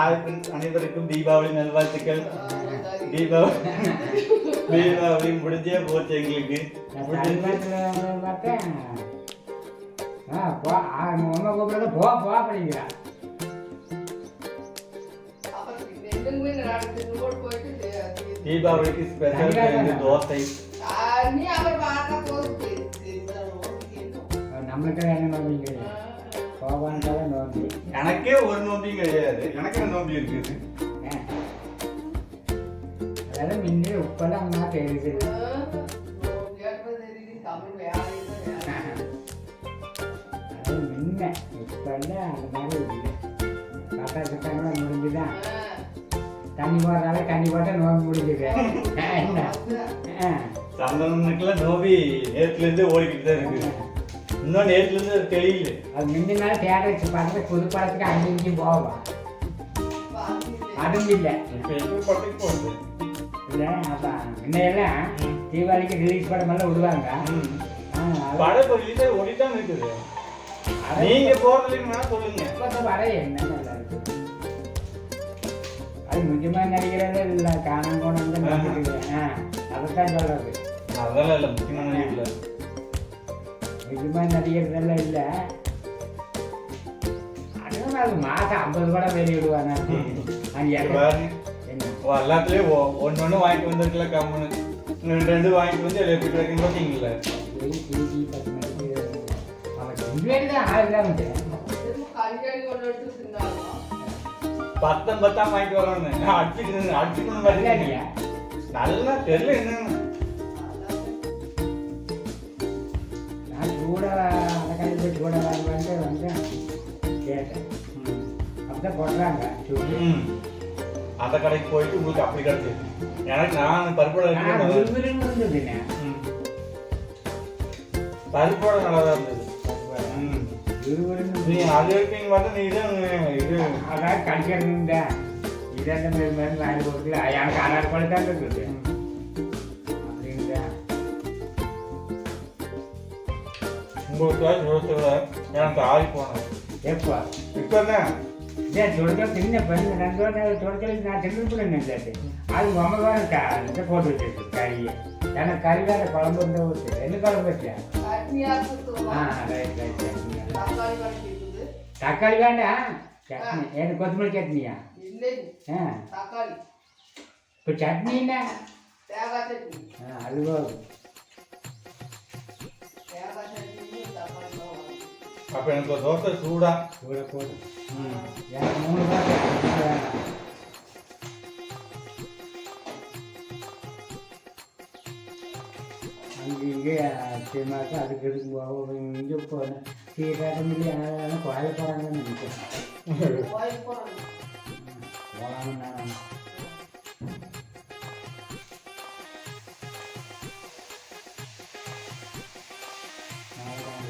Hi friends அனைவருக்கும் தீபாவளி நல்வாழ்த்துக்கள் தீபாவளி தீபாவளி முடிஞ்சே போச்சு எங்களுக்கு நான் முடிஞ்சு சமீபத்துல பார்த்தேன். ஆ, போ ஆ, உங்க அம்மா கூப்பிடுறது போ போ அப்படிங்கிறா தீபாவளிக்கு ஸ்பெஷல் வந்து தோசை நம்மளுக்கு என்ன நோம்பிங்க போவான்ட்டால நோம்பி எனக்கே ஒரு நோம்பியும் கிடையாது. எனக்கு என்ன நோம்பி இருக்குது. அதெல்லாம் முன்னே உப்பெல்லாம் அம்மா தெரியுது. அது முன்ன இப்பெல்லாம் அந்த மாதிரி இல்லை. காட்டா சுட்டாங்கன்னா முடிஞ்சுதான் தண்ணி போடுறால தண்ணி போட்டா நோம்பி முடிஞ்சுது. சந்தனனுக்குலாம் நோம்பி நேத்துல இருந்தே ஓடிக்கிட்டு தான் இருக்குது. இன்னும் நேத்துல இருந்து அது தெரியல அது முந்தின நாள் தேட வச்சு பார்த்து புது படத்துக்கு அங்கே இங்கேயும் போவோம் அதுவும் இல்லை. இப்ப எங்க படத்துக்கு போகுது இல்லை அப்போ முன்னையெல்லாம் தீபாவளிக்கு ரிலீஸ் படம் எல்லாம் விடுவாங்க. படம் இப்போ ரிலீஸ் ஓடித்தான் இருக்குது. நீங்க போறதுலன்னா சொல்லுங்க. இப்ப வர என்ன நல்லா இருக்கு. அது முக்கியமா நடிக்கிறதே இல்லை. காணம் போனம் தான் அதைத்தான் சொல்றது. அதெல்லாம் இல்ல. முக்கியமான இல்ல முக்கியமா நடிக்கிறதெல்லாம் இல்லை. அதுவும் அது மாசம் ஐம்பது படம் என்ன? ஓ, எல்லாத்துலயும் ஒ- ஒண்ணு ஒண்ணு வாங்கிட்டு வந்திருக்கல கம்முன்னு. ரெண்டு ரெண்டு வாங்கிட்டு வந்து எல்லாம் எப்படி கிடைக்கும் பார்த்தீங்களா பத்தம் பத்தாம் வாங்கிட்டு அடிச்சுக்கணும் அடிச்சுக்கணும் இல்லையா? நல்லா தெரியல என்னன்னு. சூட வாங்குவான்ட்டு வந்து கேட்டேன். அப்படிதான் போடுறாங்க. அந்த கடைக்கு போயிட்டு உங்களுக்கு அப்படி கிடைச்சது. எனக்கு நான் பருப்போட இருந்ததுண்ணே பருப்போட நல்லா தான் இருந்தது. நீ அது வரைக்கும் பார்த்தா நீ தான் இது. அதான் கடிக்கிறது இதெல்லாம் மாதிரி மாதிரி வாங்கி கொடுக்கல. எனக்கு ஆறாறு போல தான் இருக்குது எப்போ இப்போ என்ன ஏன் தொடக்க சின்ன பெண்ணு ரெண்டு வருடம் தொடக்கலுக்கு நான் திருப்பி நினைச்சாச்சு அது ரொம்ப வேறு இதை போட்டு வச்சிருக்கு கறியை. ஏன்னா கறி வேற குழம்பு இருந்தால் ஊற்று என்ன குழம்பு வச்சியா ஆ ரைட் ரைட் சட்னி தக்காளி வேண்டாம். சட்னி ஏன்னா கொத்தமல்லி சட்னியா? ஆ. இப்போ சட்னின்னா ஆ அது போதும் அப்போ எனக்கு ஒரு தோசை சூடா இவ்வளோ போதும் எனக்கு மூணு தோசை மூணு வேண்டாம் அங்கே இங்கே சினிமாவுக்கு அதுக்கு எதுக்கு போவோம் இங்கே போனேன் சீட்டாட்டம் இல்லை அதெல்லாம் கோய போகிறாங்கன்னு நினைக்கிறேன் போகலாம்னு நான்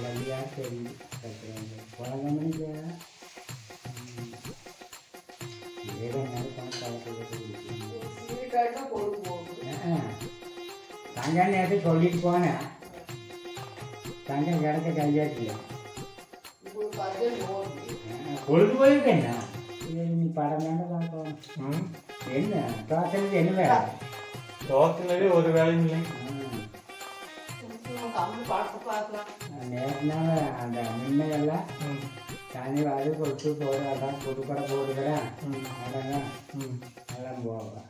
லல்லியா சரி குழந்தைங்களுக்கு ஏதோ நேரம் பணம் நேரத்தை சொல்லிட்டு போனேன் தங்கம் கிடைச்ச கையாட்டில் பொழுது போயிருக்கு நீ படம் தானே பார்க்கணும் என்ன என்ன வேலை தோசையிலே ஒரு வேலையும் இல்லை நேரத்தினால அந்த முன்னையெல்லாம் ம். தனி வாரி கொடுத்து போடு அதான் புது படம் போடுக்கிறேன் ம். அதெல்லாம். எல்லாம் போவேன்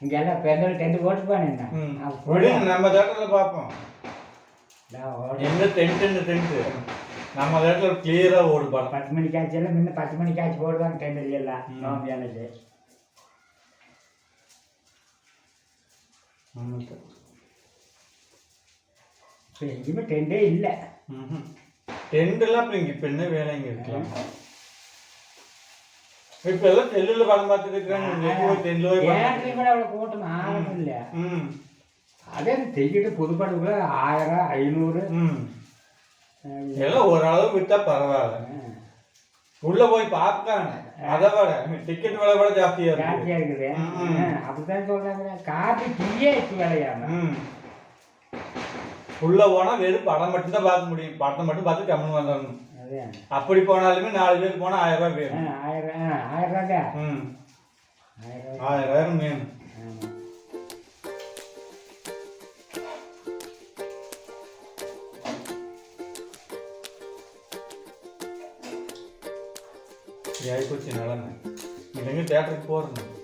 இங்கே எல்லாம் பெண்கள் டென்ட் போட்டு போனேன் நம்ம தேட்டரில் பார்ப்போம். எந்த டென்ட் இந்த டென்ட்? நம்ம தேட்டரில் கிளியராக ஓடு படம் பத்து மணிக்கு ஆச்சு எல்லாம் முன்ன பத்து மணிக்கு ஆச்சு போடுவாங்க டென்ட் எல்லாம். நோம்பியானது இப்போ எங்கேயுமே டென்ட்டே இல்லை. டென்ட் எல்லாம் இப்போ இங்கே இப்போ என்ன வேலைங்க இருக்கலாம் இப்போ எல்லாம் செல்லுல படம் பார்த்துட்டு இருக்கிறாங்க ஏன் கூட அவ்வளோ கூட்டம் ஆரம்பம் இல்லை ம். அதே டிக்கெட்டு புது படத்துக்குள்ள ஆயிரம் ஐநூறு? ம். எல்லாம் ஓரளவு விட்டா பரவாயில்ல. உள்ள போய் பார்க்காங்க அதை விட டிக்கெட் விலை விட ஜாஸ்தியா ஜாஸ்தியாக இருக்குது. ம், ம். அப்படித்தான் சொல்றாங்க. காப்பி டீயே ம். உள்ள போனா வெறும் படம் மட்டும் தான் பார்க்க முடியும். படத்தை மட்டும் பார்த்து கம்மன் வந்துடணும். அப்படி போனாலுமே நாலு பேர் போனா ஆயிரம் ரூபாய் வேணும். ஆயிரம் ஆயிரம் ரூபாய்க்கா ம். ஆயிரம் ரூபாய் ரூபாய் வேணும். ஆமா. ஆகி போச்சு நிலமை. இல்லைங்க தேட்டருக்கு ஆ,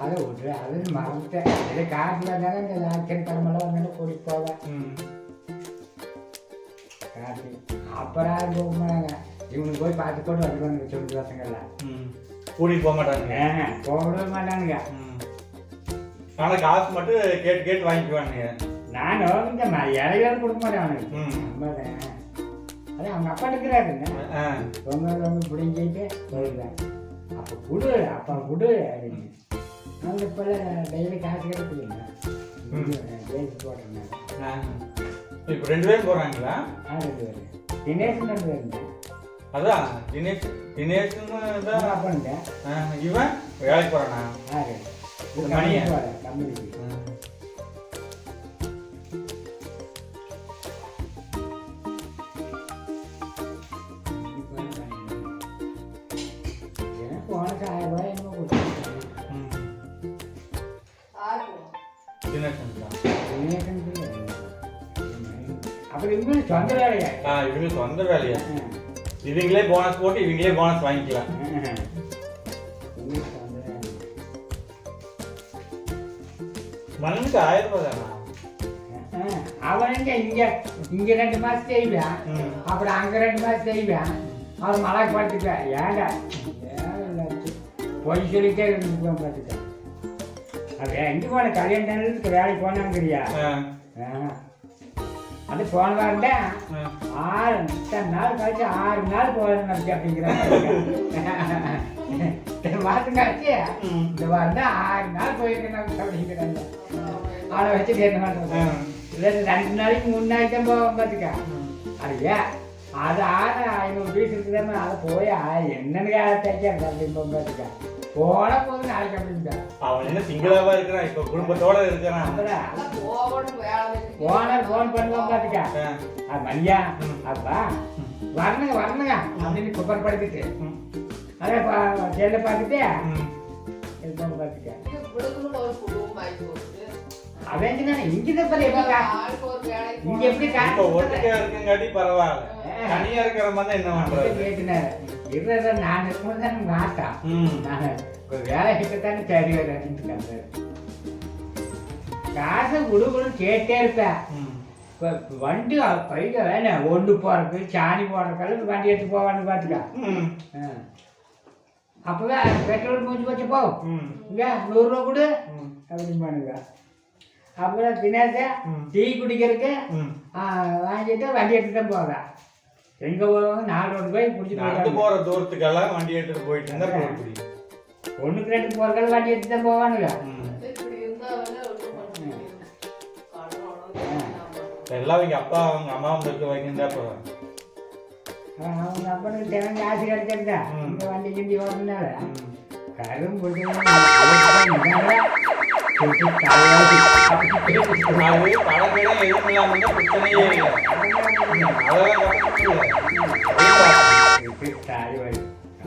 அதை விட்டு அது மறந்துட்டேன் இது காட்டில் தானே இந்த லாக்கன் கடமெல்லாம் வந்து கூட்டிட்டு போவேன் காட்டு அப்புறம் போக மாட்டாங்க இவனுக்கு போய் பார்த்து போட்டு வருவாங்க சொல்லி பசங்கள்லாம் ம் கூட்டிட்டு போக மாட்டாங்க ஏங்க போகவே மாட்டானுங்க ம் ஆனா காசு மட்டும் கேட்டு கேட்டு வாங்கிக்குவானுங்க நானும் இந்த இலையாலும் கொடுக்க மாட்டேன் அவனுக்கு அம்மாதான் அது அவங்க அப்பா இருக்கிறாருங்க ரொம்ப ரொம்ப பிடிங்கிட்டு போயிடுவேன் கொடு அப்பா கொடு அப்படின்னு. அவங்க இப்போ டெய்லி காசு ஜெயிச்சு போடுறேன் ஆ. இப்போ ரெண்டு பேரும் போறாங்களா? ஆ ரெண்டு பேர். தினேஷ் ரெண்டு பேருங்க அதான் தினேஷ் தினேஷ்னு தான் அப்பனுங்க ஆ, இவன் வேலைக்கு ஆறு இந்த மணியா? கம்பெனிக்கு அப்புறம் இவங்க சொந்த வேலையா ஆ இவங்க சொந்த வேலையா இவங்களே போனஸ் போட்டு இவங்களே போனஸ் வாங்கிக்கலாம் மனுக்கு ஆயிரம் ரூபாய் தானா ஆ, இங்க இங்க ரெண்டு மாசம் செய்வேன் அப்புறம் அங்க ரெண்டு மாசம் செய்வேன் அவன் மலாக்கு பார்த்துக்க ஏண்டா பொய் சொல்லிட்டே இருந்துக்குவான் பார்த்துக்க எங்க போன கல்யாணத்துக்கு வேலைக்கு போனாங்கறியா ஆ. அது போன வாரம் தான். ஆறு இத்தனை நாள் கழிச்சு ஆறு நாள் போகணும் நினைச்சு அப்படிங்கிறாங்க. மாதம் கழிச்சு. இந்த வாரம் தான் ஆறு நாள் போயிருக்கேன் அப்படிங்கிறாங்க. அவனை வச்சு பண்ணுறது ஆ. இல்லை ரெண்டு நாளைக்கு மூணு நாளைக்கு தான் போவோம் பார்த்துக்க ஏன் அது ஆறு ஐநூறு பீஸ் இருக்குதாம அதை போய் என்னன்னு தைக்காது அப்படின்னு பார்த்துக்க போன போது நாளைக்கு அப்படின்ட்டா அவன் என்ன சிங்கிளாவா இருக்கிறான்? இப்ப குடும்பத்தோட இருக்கிறான். பண்ணுவோம். அது மணியா ம். அப்பா வரணுங்க வரணுங்க. அப்படின்னு குப்பர் படுத்துட்டு. அதை செல்ல பார்த்துட்டு ம். இருப்போம் பார்த்துக்க. அவன் இங்கிதான் பாரு எப்படி கா- இங்க எப்படி ஒட்டுக்கா இருக்குங்காட்டி பரவாயில்ல. தனியா இருக்கிற மாதிரி என்ன பண்றது கேட்டுனாரு இருறத நான் இருக்கும்போது தான் மாட்டா ம். நான் வேலை கிட்டத்தானே சரி வராது காசை குடுகுடு கேட்டே இருப்பேன். இப்போ வண்டி பைக்க வேணாம் ஒன்று போகிறதுக்கு சாணி போடுறதுக்கு வண்டி எடுத்து போவான்னு பார்த்துக்க. அப்போவே பெட்ரோல் மூஞ்சி வச்சு போ. இங்க நூறுரூவா கொடு. அப்படின்னு பண்ணுங்க அப்புறம் தினேச ம். டீ குடிக்கிறதுக்கு வாங்கிட்டு வண்டி எடுத்து தான் போவேன் எங்கே போவாங்க நாலு ரோடு போய் பிடிச்சிட்டு நடந்து போற தூரத்துக்கெல்லாம் வண்டி எடுத்துட்டு போயிட்டு இருந்தா போக முடியும் ஒன்றுக்கு ரெண்டு போகிறதுக்கு வண்டி எடுத்து தான் போவானுங்க. எல்லாம் அவங்க அப்பா அவங்க அம்மா வந்து வைக்கின்றா போறோம் அவன் அவங்க அப்பனுக்கு தினம் காசு கிடைச்சிருந்தா. இந்த வண்டி கிண்டி ம். கரும் பிடிச்சி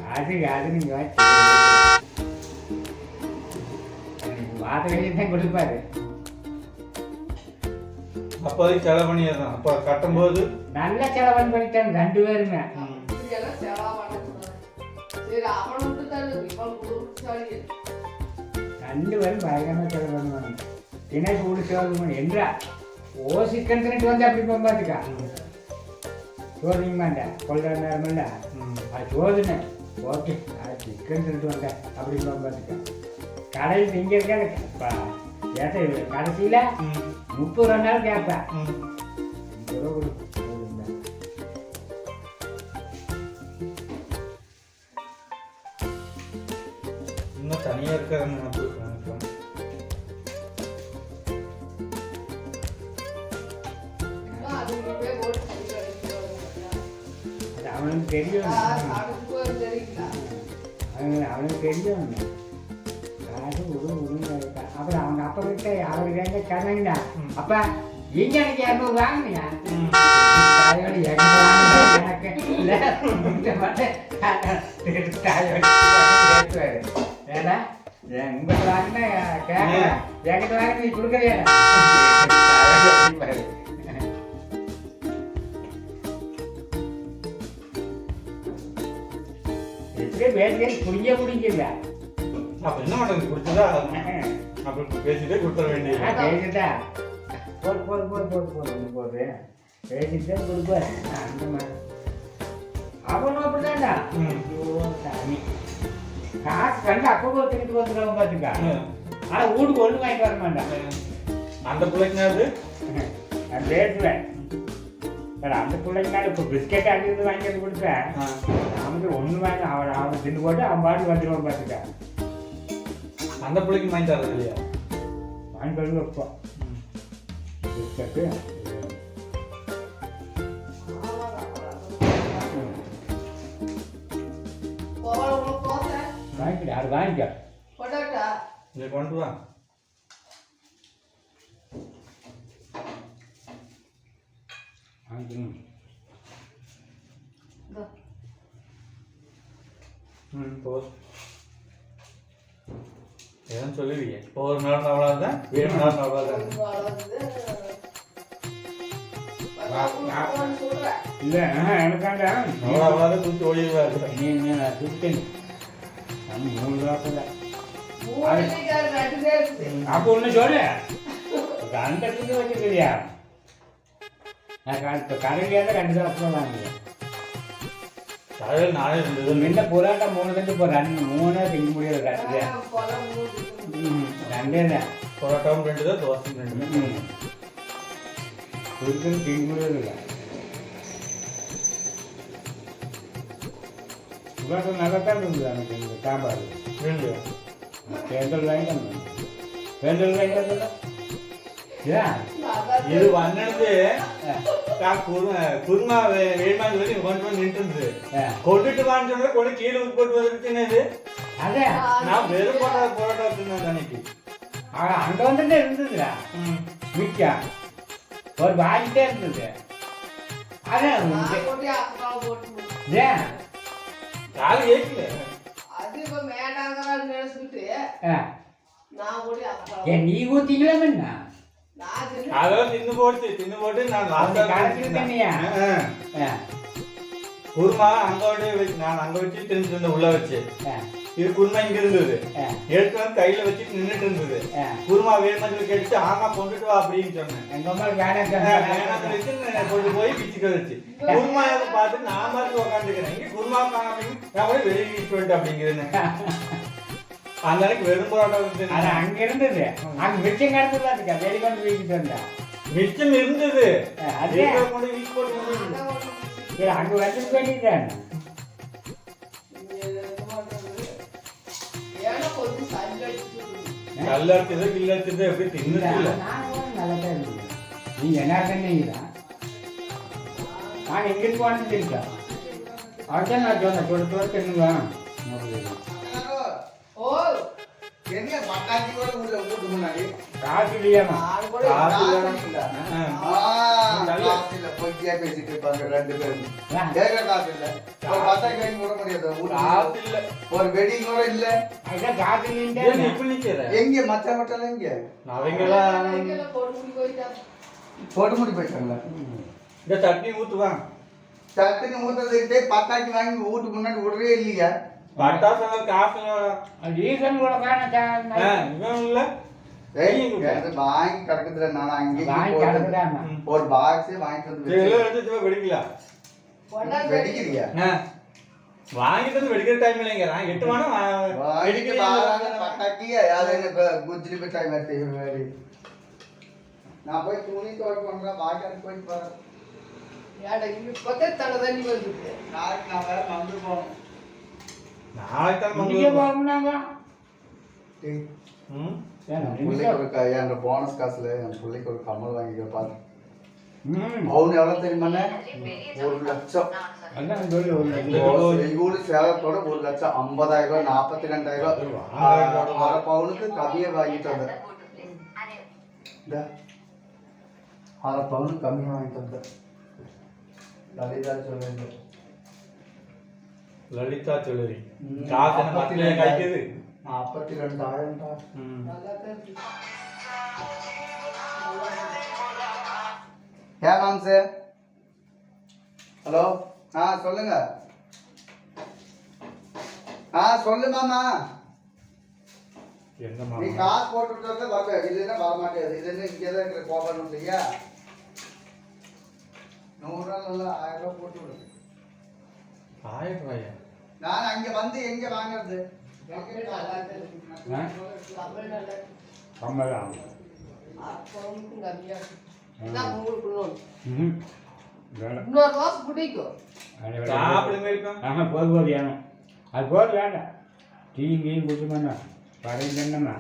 காசு காசு நீங்க வாத்த கையை தான் கொடுப்பாரு அப்போதைக்கு செலவு பண்ணியதான் அப்போ கட்டும்போது நல்ல செலவன் பண்ணிட்டாங்க ரெண்டு பேருமே. ம். ரெண்டு பேரும் பயங்கரமா செலவு பண்ணுவாங்க தினேஷ் ஊடு செலவு பண்ணி என்றா ஓ சிக்கன் வந்து அப்படி போக பார்த்துக்கா சோதிங்க மாட்டா கொள்ற நேரமில்ல. அது சோதனை ஓகே அது சிக்கன் தின்னுட்டு வந்தேன் அப்படி போக பார்த்துக்கா கடையில் இங்கே இருக்க ஏத்த கடைசியில் ம். முப்பது ரூபா நாள் கேட்பேன். முப்பது ரூபா இல்ல, இங்க வந்து தாயோட பேசுவாரு. ஏடா, என் உங்கள்ட்ட வாங்கினா கேட்கல. என்கிட்ட வாங்கி நீ கொடுக்கறியா? தாயோட பேசுவாரு. எப்படியோ பேசி புரிய முடியல அப்ப என்ன பண்றது குடிச்சதா அப்புறம் பேசிட்டே கொடுத்துட வேண்டியது. பேசிட்டா? போடு போடு போடு போடு போடு போடு. பேசிட்டு கொடுப்பாரு அந்த மாதிரி. அவனும் அப்படிதான்டா. சாமி. காசு கண்டு அப்போ திருப்பி வந்துடுவாங்க பார்த்துக்கா. ஆனா வீட்டுக்கு ஒண்ணு வாங்கிட்டு வர மாட்டான் அந்த பிள்ளைங்க அது? நான் பேசுவேன். சார் அந்த பிள்ளைங்க இப்போ பிஸ்கெட் அது இது வாங்கி வந்து கொடுத்தேன். அவனுக்கு ஒண்ணு வாங்கி அவன் அவன் தின்னு போட்டு அவன் பாட்டு வந்துடுவான் பார்த்துக்கா அந்த பிள்ளைக்கு வாங்கி தரது இல்லையா? வாங்கி வந்து வைப்போம் பிஸ்கட்டு வாங்கிக்கிட்டு அது வாங்கிக்க? இதை கொண்டு வா. வாங்கிக்கணும். ம் போ ஏன்னு சொல்லுவீங்க இப்போ ஒரு நாள் அவ்வளோதான் ஏழு நாள் அவ்வளோதான் இல்லை எனக்காண்ட? அவ்வளோ தூக்கி நீ நான் நம்ம மூணு ரூபாக்குள்ள அப்போ ஒன்று சொல்லு. அந்த வச்சுக்கிறியா நான் இப்போ கடையிலேயே ரெண்டு தான் வாங்குவேன் காலையில் நானே இருந்தது. முன்ன புரோட்டா மூணு தண்டு இப்போ ரெண்டு மூணே திங்க முடியாது ரெண்டு ரெண்டே தான் பரோட்டாவும் ரெண்டு தான் தோசையும் ரெண்டு தான். ம். புதுசுன்னு திங்க முடியாது இல்லை. புரோட்டா நல்லா தான் இருந்தது எனக்கு இந்த குருமா வேணுமான்னு சொல்லி கொண்டு வந்து நின்று இருந்தது ஆ. கொண்டுட்டு வான்னு சொன்னா கொண்டு கீழே போட்டு வந்துருச்சுன்னு அதே. நான் வெறும் போட்டா பரோட்டா வச்சிருந்தேன் அன்னைக்கு. அங்க வந்துட்டு இருந்ததுடா. மிச்சா ஒரு வாங்கிட்டே இருந்தது. அதான். ஏன் காலை. ஏன் நீ ஊத்திக்கலாம் அதெல்லாம் தின்னு போட்டு போட்டு நான் குருமா அங்க வச்சு நான் அங்க வச்சு தின்னு இருந்தேன் உள்ள வச்சு. ஆ, இது குருமா இங்க இருந்தது. எடுத்து வந்து கையில வச்சுட்டு நின்னுட்டு இருந்தது. குருமா வேணுமான்னு கேட்டு ஆமா கொண்டுட்டு வா அப்படின்னு சொன்னேன். எங்க அம்மா வேணாம் வச்சு கொண்டு போய் பிச்சுக்க வச்சு குருமா பார்த்து நான் பார்த்து உட்காந்துக்கிறேன் குருமா காணாம நான் போய் வெளியே வீட்டு அப்படிங்கிறேன் அந்த அன்னைக்கு வெறும் பரோட்டா வந்து அது அங்க இருந்தது. அங்க மிச்சம் கிடந்தது அதுக்கா வெளி கொண்டு வீட்டுட்டு வந்தா மிச்சம் இருந்தது. அதே கொண்டு வீட்டு போட்டு. சரி அங்க வந்துட்டு வேண்டியதுதான் கல்ல அடிச்சதோ கில்ல அடிச்சதோ எப்படி தின்னுட்டு இல்ல நல்லா தான் இருந்தது நீ என்ன சொன்னீங்களா? நான் எங்கிட்டு போனது இருக்கா அதான் நான் சொன்னேன். தொடு தொடு தின்னுங்க என்ன பட்டாக்கி கூட உள்ள வீட்டு முன்னாடி. காசு இல்ல. பொய்யா பேசிட்டு இருப்பாங்க ரெண்டு பேரும். கேட்க காசு இல்ல. ஒரு பட்டாக்கி வாங்கி போட முடியாது. காசு. இல்ல. ஒரு வெடிங் கூட இல்ல. அதான் காசு ஏன் நீ இல்லைன்னு இப்ப நிக்கிற எங்க? மச்ச மட்டல எங்க அவங்கெல்லாம் போட்டு முடி போயிட்டாங்களா? இந்த சட்னி ஊத்துவான். சட்டுன்னு ஊத்துறதுக்கிட்டே பட்டாக்கி வாங்கி வீட்டு முன்னாடி விடுறே இல்லையா? பட்டாசு காசு இல்ல. ரீசன் கூட காரணம் இவன் இல்ல. வாங்கி கிடக்குதுல நான் அங்கேயும் வாங்கி போட்டு கிடக்குதாமா ஒரு பாக்ஸே வாங்கிட்டு வந்து எடுத்து வெடிக்கலாம் வெடிக்கிறியா. வாங்கிட்டு வந்து வெடிக்கிற டைம் இல்லைங்க நான் எட்டு பாருங்க பட்டாக்கி அது என்ன குஜ்ஜி மிட்டாய் மாதிரி இவரு மாதிரி நான் போய் துணி துவைக்க பண்றேன் வாய்க்காலுக்கு போய் பாரு நாளைக்கு நான் வேற வந்து போகணும் நாளைக்கு தான் இங்கே மங்களூர் போகணும்னாங்க ம். ஏன் என் போனஸ் காசுல என் பிள்ளைக்கு ஒரு கம்மல் வாங்கிக்க பாரு. ம். பவுன் எவ்வளவு தெரியுமாண்ணே ஒரு லட்சம். சேலத்தோட ஒரு ஐம்பதாயிரம் ரூபாய் நாற்பத்தி ரெண்டாயிரம் ரூபாய் அரை பவுனுக்கு கம்மியா வாங்கிட்டு வந்தேன். அரை. பவுன் கம்மியாக வாங்கி தந்தேன் லலிதா சொல்லுங்க. லலிதா ஜுவல்லரி. காசு என்ன பத்திரிக்கை காய்க்குது நாற்பத்தி ரெண்டாயிரம்டா ம். ஏன் மேம் சார் ஹலோ ஆ சொல்லுங்க. ஆ சொல்லு மாமா. நீ காசு போட்டுட்டு வரல. இல்லைன்னா வர மாட்டேது இது என்ன இங்கே தான் இருக்கிற கோபம் இல்லையா? நூறுரூவா இல்லை ஆயிரம் ரூபா போட்டு விடு. ஆயிரம் ரூபாயா நான் அங்கே வந்து எங்கே வாங்குறது? வேணும் இன்னொரு தோசை பிடிக்கும் ஆஹா போது போது வேணும் அது போது வேண்டாம் டீயும் கீயும் என்னம்மா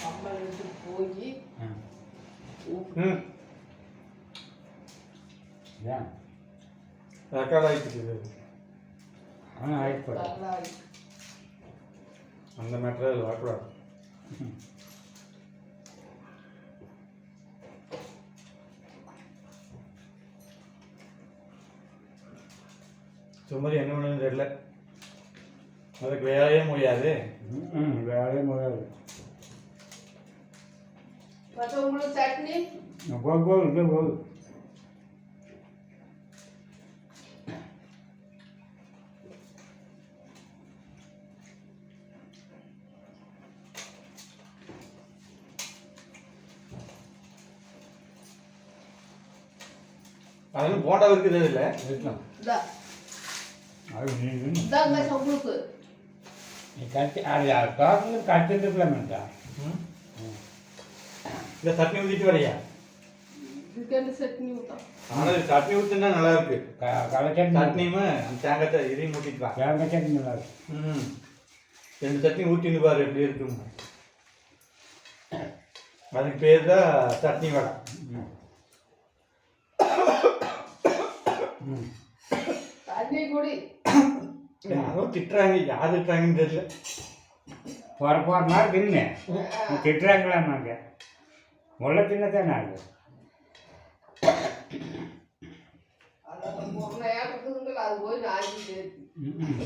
கம்மல் எடுத்துட்டு போய் ம் ஏன் ரெக்கார்ட் ஆகிட்டு ஆயிட்டு நல்லா அந்த மேட்டர் வரக்கூடாது. சுமதி என்ன பண்ணுன்னு தெரியல. அதுக்கு வேலையே முடியாது. ம் வேலையே முடியாது. மற்றவங்களுக்கு சட்னி? போது போது அது போண்டா இருக்குது இல்லை. இருக்கலாம் இந்தா. சட்னி ஊற்றிட்டு வரையா? சட்னி ஊத்தான் ஆனால் சட்னி ஊற்றுனா நல்லா இருக்கு. க கடை சட்னி. சட்னியுமே தேங்காய் சட்னி இதையும் ஊற்றிக்கலாம் தேங்காய் சட்னி நல்லா இருக்கு. ம். ரெண்டு சட்னி ஊற்றின்னு பாரு எப்படி இருக்கும் அதுக்கு பேர் தான் சட்னி வடை ம் ம் தண்ணி குடி யாரோ திட்டுறாங்க யார் திட்டுறாங்கன்னு தெரியல. போகிற போகிற மாதிரி தின்னு நீ திட்டுறாங்களாமாங்க உள்ள தின்னத்தானே அது? அந்த ஒரு நேரத்துக்குங்கள் அது போய் நாய்க்கு ம், ம்.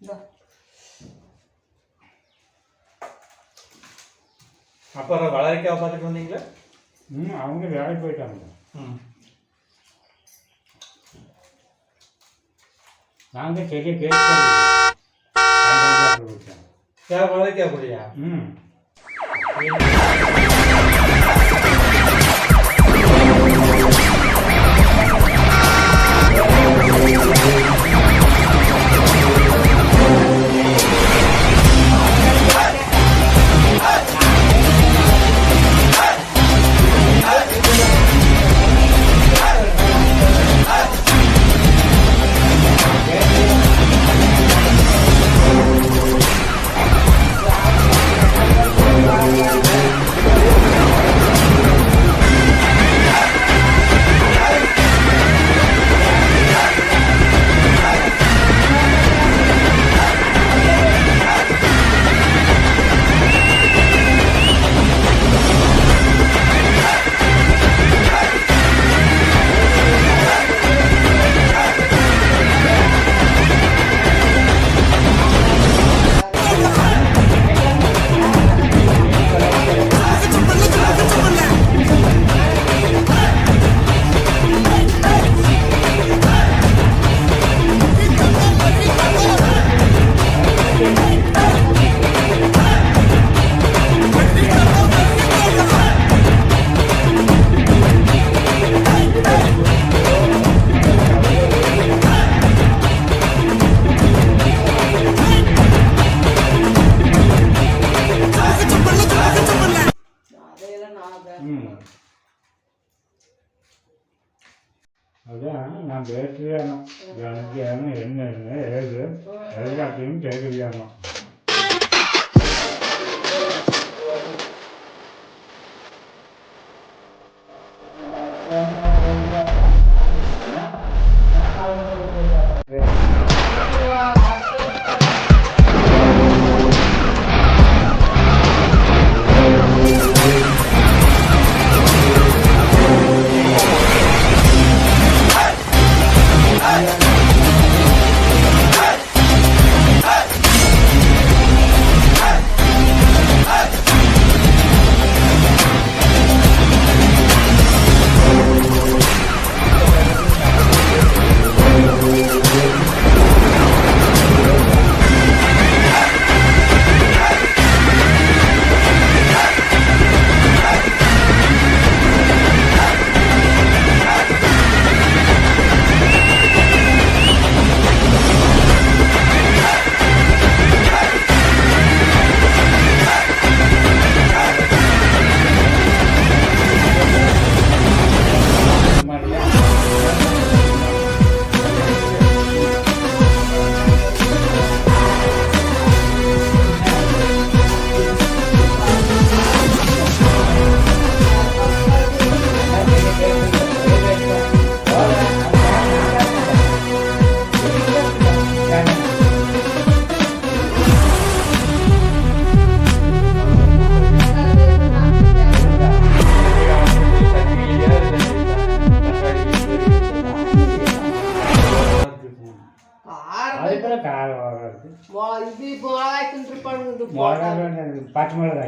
இந்தா. அப்புறம் வளரிக்காய் பார்த்துட்டு வந்தீங்களா? ம் அவங்க வேலைக்கு போயிட்டாங்க. ம். நாங்கள் சரியாக கேட்டு வளரிக்காய் கூடயா ம். 两两个人的没儿子儿子给你给个面子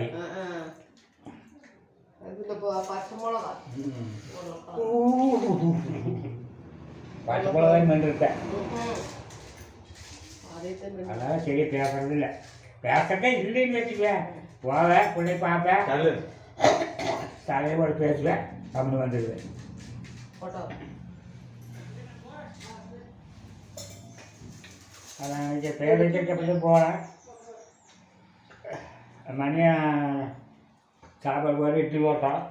மிளகாய் அதுல ப- பச்சை மிளகா. பச்சை மிளகாய் தான் அதான் சரி பேசுறது இல்லை பேசட்டே இல்லைன்னு வச்சுக்குவேன் போவேன் பிள்ளை பார்ப்பேன் தலையோட பேசுவேன் அப்படின்னு வந்துடுவேன் போட்டோ. அதான் பேர் வச்சுட்டு போகிறேன் மணியா சாப்பாடு ஒரு இட்லி போட்டோம்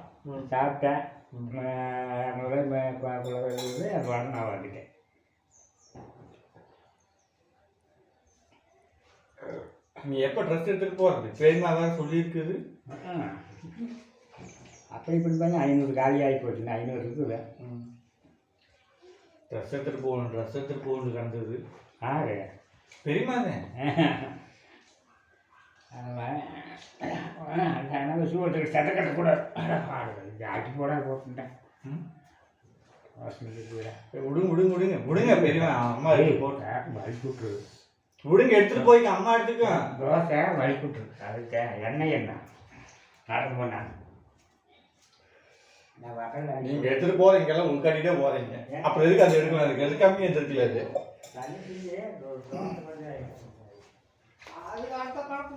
சாப்பிட்டேன். நான் வந்துட்டேன். நீ எப்போ ட்ரெஸ் எடுத்துட்டு போறது? பெரியமா வேற சொல்லியிருக்குது. அப்படி இப்படி பண்ணி ஐநூறு காலி ஆகி போச்சுங்க ஐநூறு இருக்குது. ட்ரெஸ் எடுத்துட்டு போகணும் ட்ரெஸ் எடுத்துட்டு போகணும் கிடந்தது ஆறு பெரியமா தான்? அதனால் ஷூ எடுத்து சட்டை கட்டக்கூடாது ஜாக்கி போட போட்டுட்டேன் ம். விடுங்க விடுங்க விடுங்க விடுங்க பெரியவன் அம்மா எடுத்து போட்டேன் வலிக்கு விடுங்க எடுத்துட்டு போய் அம்மா எடுத்துக்கோ தோசை வலிக்கு அதுக்கு எண்ணெய் என்ன நடந்து போனேன் நான் நீங்க எடுத்துட்டு போறீங்க எல்லாம் உள்காட்டிட்டே போறீங்க அப்புறம் எதுக்கு அது எடுக்கணும் அதுக்கு எது எடுத்துக்கல அது அது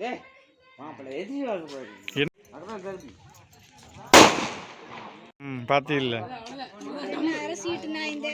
முடிஞ்சு உடைக்க அப்புறம் நோம்பியெல்லாம் போயிடுச்சா நோம்பியெல்லாம் போயிடுச்சா ம் பார்த்து இல்லை சீட்டு நான் இந்த